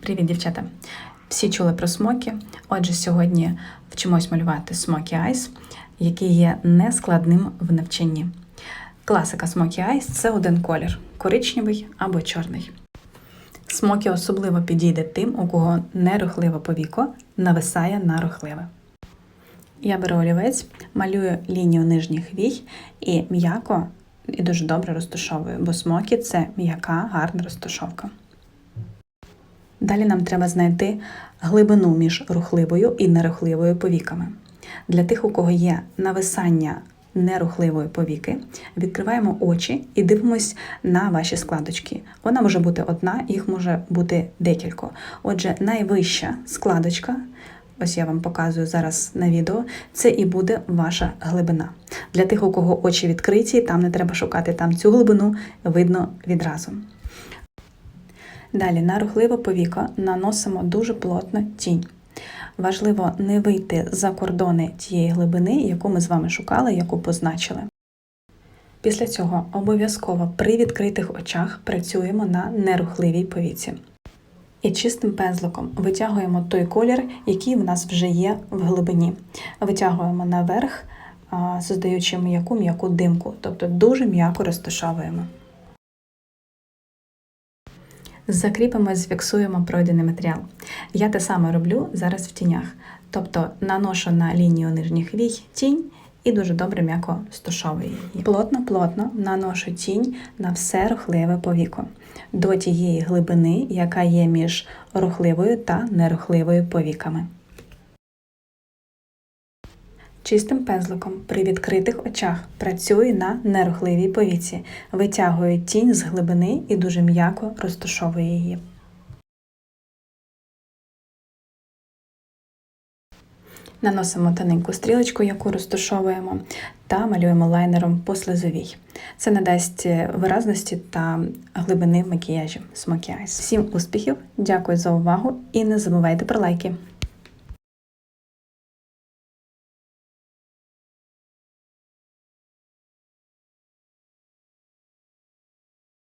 Привіт, дівчата! Всі чули про смокі. Отже, сьогодні вчимось малювати Smoky Eyes, який є нескладним в навчанні. Класика Smoky Eyes – це один колір коричневий або чорний. Смокі особливо підійде тим, у кого нерухливе повіко нависає на рухливе. Я беру олівець, малюю лінію нижніх вій і м'яко і дуже добре розташовую, бо смокі це м'яка, гарна розташовка. Далі нам треба знайти глибину між рухливою і нерухливою повіками. Для тих, у кого є нависання нерухливої повіки, відкриваємо очі і дивимось на ваші складочки. Вона може бути одна, їх може бути декілька. Отже, найвища складочка. Ось я вам показую зараз на відео, це і буде ваша глибина. Для тих, у кого очі відкриті, там не треба шукати, там цю глибину видно відразу. Далі на рухливе повіко наносимо дуже плотно тінь. Важливо не вийти за кордони тієї глибини, яку ми з вами шукали, яку позначили. Після цього обов'язково при відкритих очах працюємо на нерухливій повіці. І чистим пензликом витягуємо той колір, який в нас вже є в глибині. Витягуємо наверх, создаючи м'яку м'яку димку, тобто дуже м'яко розташовуємо. Закріпимо, зфіксуємо пройдений матеріал. Я те саме роблю зараз в тінях. Тобто наношу на лінію нижніх вій тінь і дуже добре м'яко стушовую її. Плотно-плотно наношу тінь на все рухливе повіко до тієї глибини, яка є між рухливою та нерухливою повіками. Чистим пензликом при відкритих очах працюю на нерухливій повіці, витягую тінь з глибини і дуже м'яко розташовую її. Наносимо тоненьку стрілочку, яку розташовуємо, та малюємо лайнером по слизовій. Це надасть виразності та глибини в макіяжі Eyes. Всім успіхів, дякую за увагу і не забувайте про лайки!